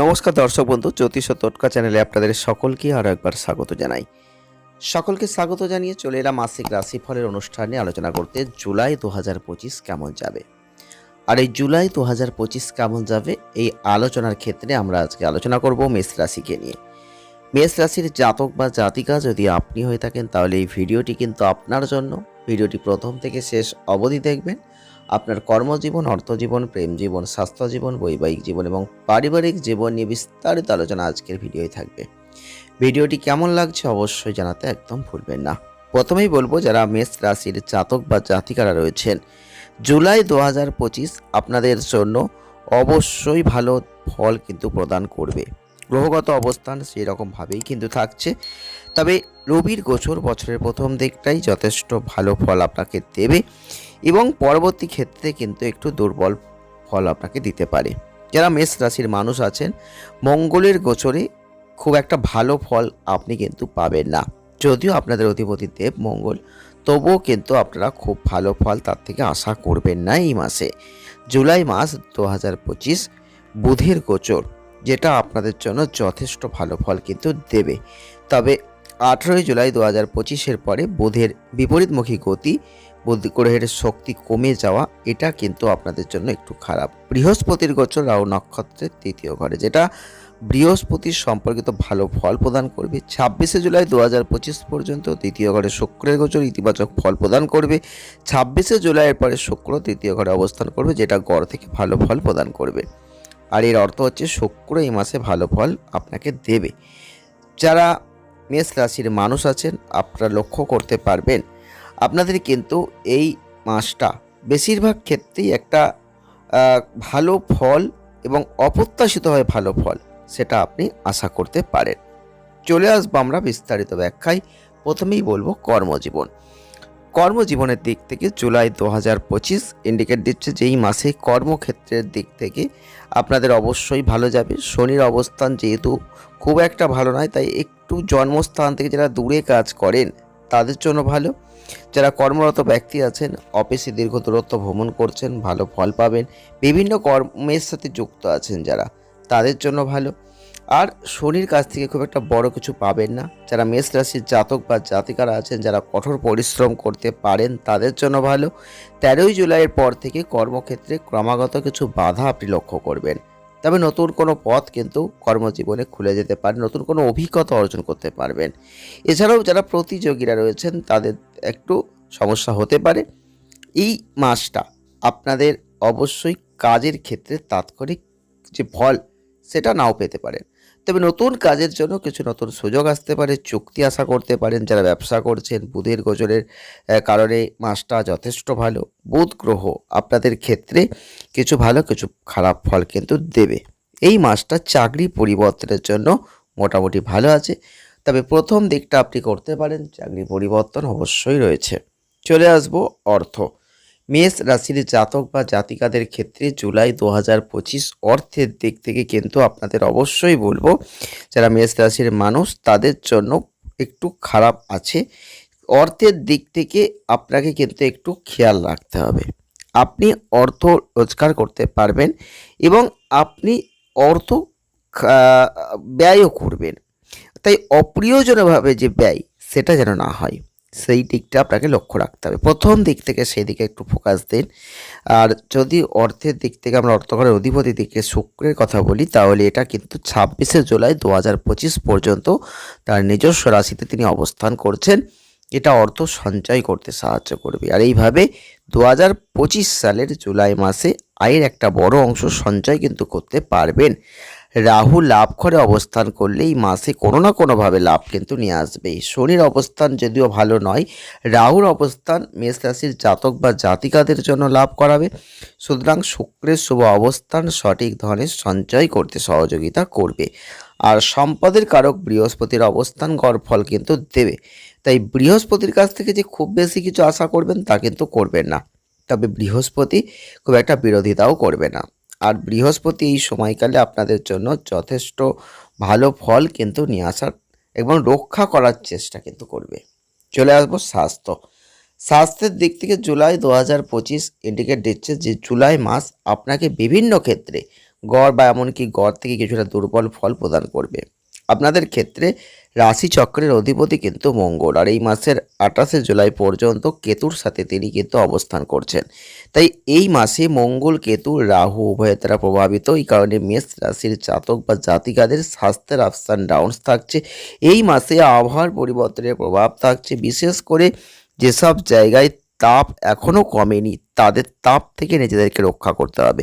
নমস্কার দর্শক বন্ধু, জ্যোতিষ ও চ্যানেলে আপনাদের সকলকে আরও একবার স্বাগত জানাই। সকলকে স্বাগত জানিয়ে চলে এলাম মাসিক রাশিফলের অনুষ্ঠানে আলোচনা করতে। জুলাই দু পঁচিশ কেমন যাবে? আর এই জুলাই দু পঁচিশ কেমন যাবে? এই আলোচনার ক্ষেত্রে আমরা আজকে আলোচনা করব মেষ রাশিকে নিয়ে। মেষ রাশির জাতক বা জাতিকা যদি আপনি হয়ে থাকেন, তাহলে এই ভিডিওটি কিন্তু আপনার জন্য। ভিডিওটি প্রথম থেকে শেষ অবধি দেখবেন। আপনার কর্মজীবন, অর্থজীবন প্রেম জীবন স্বাস্থ্য জীবন বৈবাহিক জীবন এবং পারিবারিক জীবন নিয়ে বিস্তারিত আলোচনা আজকের ভিডিওয় থাকবে। ভিডিওটি কেমন লাগছে অবশ্যই জানাতে একদম ভুলবেন না। প্রথমেই বলব, যারা মেষ রাশির জাতক বা জাতিকারা রয়েছেন, জুলাই দু হাজার পঁচিশ আপনাদের জন্য অবশ্যই ভালো ফল কিন্তু প্রদান করবে। গ্রহগত অবস্থান সেই রকমভাবেই কিন্তু থাকছে। তবে রবির গোচর বছরের প্রথম দিকটাই যথেষ্ট ভালো ফল আপনাকে দেবে। এবং পরবর্তী ক্ষেত্রে কিন্তু একটু দুর্বল ফল আপনাকে দিতে পারে। যারা মেষ রাশির মানুষ আছেন, মঙ্গলের গোচরে খুব একটা ভালো ফল আপনি কিন্তু পাবেন না। যদিও আপনাদের অধিপতি দেব মঙ্গল, তবুও কিন্তু আপনারা খুব ভালো ফল তার থেকে আশা করবেন না এই মাসে। জুলাই মাস দু হাজার পঁচিশ, বুধের গোচর, যেটা আপনাদের জন্য যথেষ্ট ভালো ফল কিন্তু দেবে। তবে আঠেরোই জুলাই দু হাজার পঁচিশের পরে বুধের বিপরীতমুখী গতি বুধ গ্রহের শক্তি কমে যাওয়া, এটা কিন্তু আপনাদের জন্য একটু খারাপ। বৃহস্পতির গোচর, রাহু নক্ষত্রের তৃতীয় ঘরে, যেটা বৃহস্পতির সম্পর্কিত ভালো ফল প্রদান করবে। ছাব্বিশে জুলাই দু হাজার পঁচিশ পর্যন্ত তৃতীয় ঘরে শুক্রের গোচর, ইতিবাচক ফল প্রদান করবে। ছাব্বিশে জুলাইয়ের পরে শুক্র তৃতীয় ঘরে অবস্থান করবে, যেটা গড় থেকে ভালো ফল প্রদান করবে। আর এর অর্থ হচ্ছে শুক্র এই মাসে ভালো ফল আপনাকে দেবে। যারা মেষ রাশির মানুষ আছেন, আপনারা লক্ষ্য করতে পারবেন আপনাদের কিন্তু এই মাসটা বেশিরভাগ ক্ষেত্রেই একটা ভালো ফল এবং অপ্রত্যাশিতভাবে ভালো ফল, সেটা আপনি আশা করতে পারেন। চলে আসব আমরা বিস্তারিত ব্যাখ্যায়। প্রথমেই বলব কর্মজীবন। কর্মজীবনের দিক থেকে জুলাই দু হাজার পঁচিশ ইন্ডিকেট দিচ্ছে যে এই মাসে কর্মক্ষেত্রের দিক থেকে আপনাদের অবশ্যই ভালো যাবে। শনির অবস্থান যেহেতু খুব একটা ভালো নয়, তাই একটু জন্মস্থান থেকে যারা দূরে কাজ করেন তাদের জন্য ভালো। যারা কর্মরত ব্যক্তি আছেন, অফিসে দীর্ঘ দূরত্ব ভ্রমণ করছেন, ভালো ফল পাবেন, বিভিন্ন কর্মের সাথে যুক্ত আছেন যারা, তাদের জন্য ভালো। আর শনির কাছ থেকে খুব একটা বড় কিছু পাবেন না। যারা মেষ রাশির জাতক বা জাতিকারা আছেন, যারা কঠোর পরিশ্রম করতে পারেন, তাদের জন্য ভালো। তেরোই জুলাইয়ের পর থেকে কর্মক্ষেত্রে ক্রমাগত কিছু বাধা আপনি লক্ষ্য করবেন। তবে নতুন কোনো পথ কিন্তু কর্মজীবনে খুলে যেতে পারে, নতুন কোনো অভিজ্ঞতা অর্জন করতে পারবেন। এছাড়াও যারা প্রতিযোগীরা রয়েছেন, তাদের একটু সমস্যা হতে পারে। এই মাসটা আপনাদের অবশ্যই কাজের ক্ষেত্রে তাৎক্ষণিক যে ফল, সেটা নাও পেতে পারেন। তবে নতুন কাজের জন্য কিছু নতুন সুযোগ আসতে পারে, চুক্তি আশা করতে পারেন যারা ব্যবসা করছেন। বুধের গোচরের কারণে মাসটা যথেষ্ট ভালো। বুধ গ্রহ আপনাদের ক্ষেত্রে কিছু ভালো, কিছু খারাপ ফল কিন্তু দেবে। এই মাসটা চাকরি পরিবর্তনের জন্য মোটামুটি ভালো আছে। তবে প্রথম দিকটা আপনি করতে পারেন, চাকরি পরিবর্তন অবশ্যই রয়েছে। চলে আসব অর্থ। মেষ রাশির জাতক বা জাতিকাদের ক্ষেত্রে জুলাই দু হাজার পঁচিশ অর্থের দিক থেকে কিন্তু আপনাদের অবশ্যই বলব, যারা মেষ রাশির মানুষ তাদের জন্য একটু খারাপ আছে। অর্থের দিক থেকে আপনাকে কিন্তু একটু খেয়াল রাখতে হবে। আপনি অর্থ রোজগার করতে পারবেন এবং আপনি অর্থ ব্যয়ও করবেন। তাই অপ্রিয়জনভাবে যে ব্যয়, সেটা যেন না হয়। সেই দিকটা আপনাকে লক্ষ্য রাখতে হবে। প্রথম দিক থেকে সেই দিকে একটু ফোকাস দিন। আর যদি অর্থের দিক থেকে আমরা অর্থকরের অধিপতি দিকে শুক্রের কথা বলি, তাহলে এটা কিন্তু ছাব্বিশে জুলাই দু হাজার পঁচিশ পর্যন্ত তার নিজস্ব রাশিতে তিনি অবস্থান করছেন। এটা অর্থ সঞ্চয় করতে সাহায্য করবে। আর এইভাবে দু হাজার পঁচিশ সালের জুলাই মাসে আয়ের একটা বড় অংশ সঞ্চয় কিন্তু করতে পারবেন। রাহু লাভ করে অবস্থান করলে এই মাসে কোনো না কোনোভাবে লাভ কিন্তু নিয়ে আসবে। শনির অবস্থান যদিও ভালো নয়, রাহুর অবস্থান মেষ রাশির জাতক বা জাতিকাদের জন্য লাভ করাবে। সুতরাং শুক্রের শুভ অবস্থান সঠিক ধরনের সঞ্চয় করতে সহযোগিতা করবে। আর সম্পদের কারক বৃহস্পতির অবস্থান গড় ফল কিন্তু দেবে। তাই বৃহস্পতির কাছ থেকে যে খুব বেশি কিছু আশা করবেন তা কিন্তু করবেন না। তবে বৃহস্পতি খুব একটা বিরোধিতাও করবে না। আর বৃহস্পতি এই সময়কালে আপনাদের জন্য যথেষ্ট ভালো ফল কিন্তু নিয়ে আসার এবং রক্ষা করার চেষ্টা কিন্তু করবে। চলে আসব স্বাস্থ্য। স্বাস্থ্যের দিক থেকে জুলাই দু হাজার পঁচিশ ইন্ডিকেট দিচ্ছে যে জুলাই মাস আপনাকে বিভিন্ন ক্ষেত্রে গড় বা এমনকি গড় থেকে কিছুটা দুর্বল ফল প্রদান করবে। আপনাদের ক্ষেত্রে রাশিচক্রের অধিপতি কিন্তু মঙ্গল। আর এই মাসের আঠাশে জুলাই পর্যন্ত কেতুর সাথে তিনি কিন্তু অবস্থান করছেন। তাই এই মাসে মঙ্গল, কেতু, রাহু উভয়ে তারা প্রভাবিত। এই কারণে মেষ রাশির জাতক বা জাতিকাদের স্বাস্থ্যের আপস অ্যান্ড ডাউনস থাকছে। এই মাসে আবহাওয়ার পরিবর্তনের প্রভাব থাকছে। বিশেষ করে যেসব জায়গায় তাপ এখনও কমেনি। তাদের তাপ থেকে নিজেদেরকে রক্ষা করতে হবে।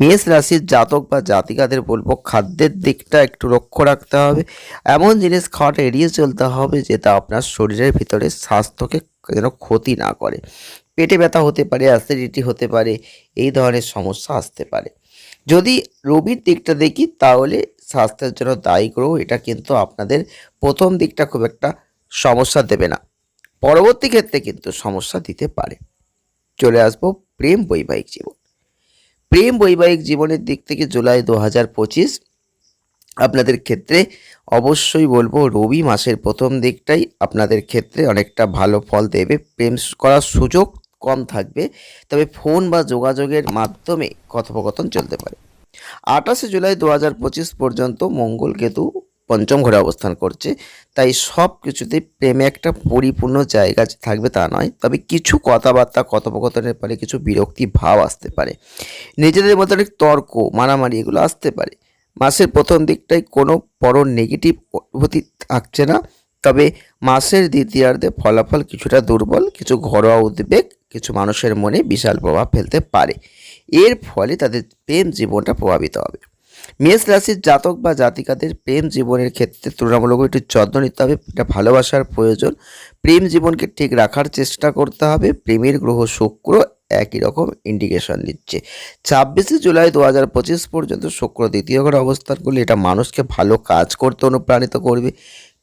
মেষ রাশির জাতক বা জাতিকাদের বলব, খাদ্যের দিকটা একটু লক্ষ্য রাখতে হবে। এমন জিনিস খাওয়াটা এড়িয়ে চলতে হবে যেটা আপনার শরীরের ভিতরে স্বাস্থ্যকে যেন ক্ষতি না করে। পেটে ব্যথা হতে পারে, অ্যাসিডিটি হতে পারে, এই ধরনের সমস্যা আসতে পারে। যদি রবির দিকটা দেখি, তাহলে স্বাস্থ্যের জন্য দায়ী গ্রহ, এটা কিন্তু আপনাদের প্রথম দিকটা খুব একটা সমস্যা দেবে না। পরবর্তী ক্ষেত্রে কিন্তু সমস্যা দিতে পারে। চলে আসব প্রেম বৈবাহিক জীবন। প্রেম বৈবাহিক জীবনের দিক থেকে জুলাই দু হাজার পঁচিশ, আপনাদের ক্ষেত্রে অবশ্যই বলব রবি মাসের প্রথম দিকটাই আপনাদের ক্ষেত্রে অনেকটা ভালো ফল দেবে। প্রেম করার সুযোগ কম থাকবে, তবে ফোন বা যোগাযোগের মাধ্যমে কথোপকথন চলতে পারে। আঠাশে জুলাই দু হাজার পঁচিশ পর্যন্ত মঙ্গল কেতু পঞ্চম ঘরে অবস্থান করছে। তাই সব কিছুতে প্রেমে একটা পরিপূর্ণ জায়গা থাকবে তা নয়। তবে কিছু কথাবার্তা, কথোপকথনের পরে কিছু বিরক্তি ভাব আসতে পারে। নিজেদের মধ্যে অনেক তর্ক, মারামারি এগুলো আসতে পারে। মাসের প্রথম দিকটায় কোনো বড় নেগেটিভ অনুভূতি থাকছে না। তবে মাসের দ্বিতীয়ার্ধে ফলাফল কিছুটা দুর্বল, কিছু ঘরোয়া উদ্বেগ, কিছু মানুষের মনে বিশাল প্রভাব ফেলতে পারে। এর ফলে তাদের প্রেম জীবনটা প্রভাবিত হবে। মেষ রাশির জাতক বা জাতিকাদের প্রেম জীবনের ক্ষেত্রে তুলনামূলক একটু যত্ন নিতে হবে, এটা ভালোবাসার প্রয়োজন। প্রেম জীবনকে ঠিক রাখার চেষ্টা করতে হবে, প্রেমের গ্রহ শুক্র একই রকম ইন্ডিকেশন দিচ্ছে। ছাব্বিশে জুলাই দু হাজার পঁচিশ পর্যন্ত শুক্র দ্বিতীয় ঘরে অবস্থান করলে এটা মানুষকে ভালো কাজ করতে অনুপ্রাণিত করবে।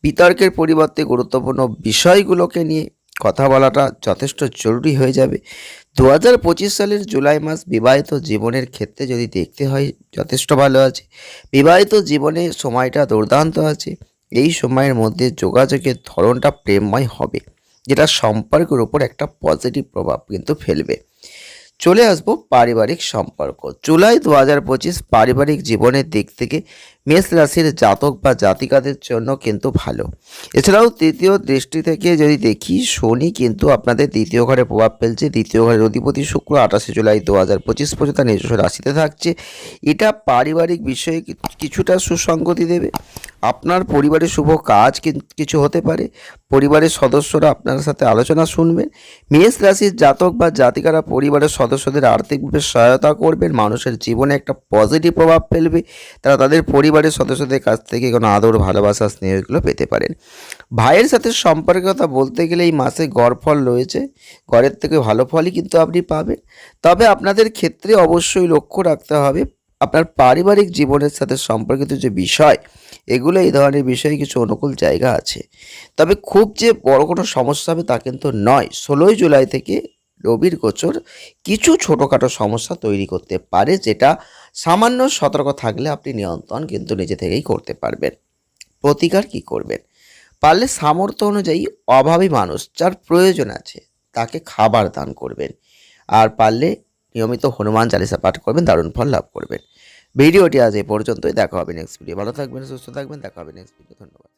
বিতর্কের পরিবর্তে গুরুত্বপূর্ণ বিষয়গুলোকে নিয়ে কথা বলাটা যথেষ্ট জরুরি হয়ে যাবে। দু হাজার পঁচিশ সালের জুলাই মাস বিবাহিত জীবনের ক্ষেত্রে যদি দেখতে হয়, যথেষ্ট ভালো আছে। বিবাহিত জীবনে সময়টা দুর্দান্ত আছে। এই সময়ের মধ্যে যোগাযোগের ধরনটা প্রেমময় হবে, যেটা সম্পর্কের উপর একটা পজিটিভ প্রভাব কিন্তু ফেলবে। চলে আসব পারিবারিক সম্পর্ক। জুলাই দু হাজার পঁচিশ পারিবারিক জীবনের দিক থেকে মেষ রাশির জাতক বা জাতিকাদের জন্য কিন্তু ভালো। এছাড়াও তৃতীয় দৃষ্টি থেকে যদি দেখি, শনি কিন্তু আপনাদের দ্বিতীয় ঘরে প্রভাব ফেলছে। দ্বিতীয় ঘরের অধিপতি শুক্র আঠাশে জুলাই দু হাজার পঁচিশ পর্যন্ত নিজস্ব রাশিতে থাকছে। এটা পারিবারিক বিষয়ে কিছুটা সুসঙ্গতি দেবে। আপনার পরিবারের শুভ কাজ কিছু হতে পারে। পরিবারের সদস্যরা আপনার সাথে আলোচনা শুনবেন। মেষ রাশির জাতক বা জাতিকারা পরিবারের সদস্যদের আর্থিকভাবে সহায়তা করবেন। মানুষের জীবনে একটা পজিটিভ প্রভাব ফেলবে। তারা তাদের পরিবারের সদস্যদের কাছ থেকে কোনো আদর, ভালোবাসা স্নেহ এগুলো পেতে পারেন। ভাইয়ের সাথে সম্পর্কের কথা বলতে গেলে এই মাসে গড় ফল রয়েছে। গড়ের থেকে ভালো ফলই কিন্তু আপনি পাবেন। তবে আপনাদের ক্ষেত্রে অবশ্যই লক্ষ্য রাখতে হবে আপনার পারিবারিক জীবনের সাথে সম্পর্কিত যে বিষয়, এগুলো এই ধরনের বিষয়ে কিছু অনুকূল জায়গা আছে। তবে খুব যে বড় কোনো সমস্যা হবে তা কিন্তু নয়। ষোলোই জুলাই থেকে রবির গোচর কিছু ছোটোখাটো সমস্যা তৈরি করতে পারে, যেটা সামান্য সতর্ক থাকলে আপনি নিয়ন্ত্রণ কিন্তু নিজে থেকেই করতে পারবেন। প্রতিকার কি করবেন? পারলে সামর্থ্য অনুযায়ী অভাবী মানুষ যার প্রয়োজন আছে, তাকে খাবার দান করবেন। আর পারলে নিয়মিত হনুমান চালিসা পাঠ করবেন, দারুণ ফল লাভ করবেন। ভিডিওটি আজ এই পর্যন্তই। দেখা হবে নেক্সট ভিডিও ভালো থাকবেন, সুস্থ থাকবেন। দেখা হবে নেক্সট ভিডিও ধন্যবাদ।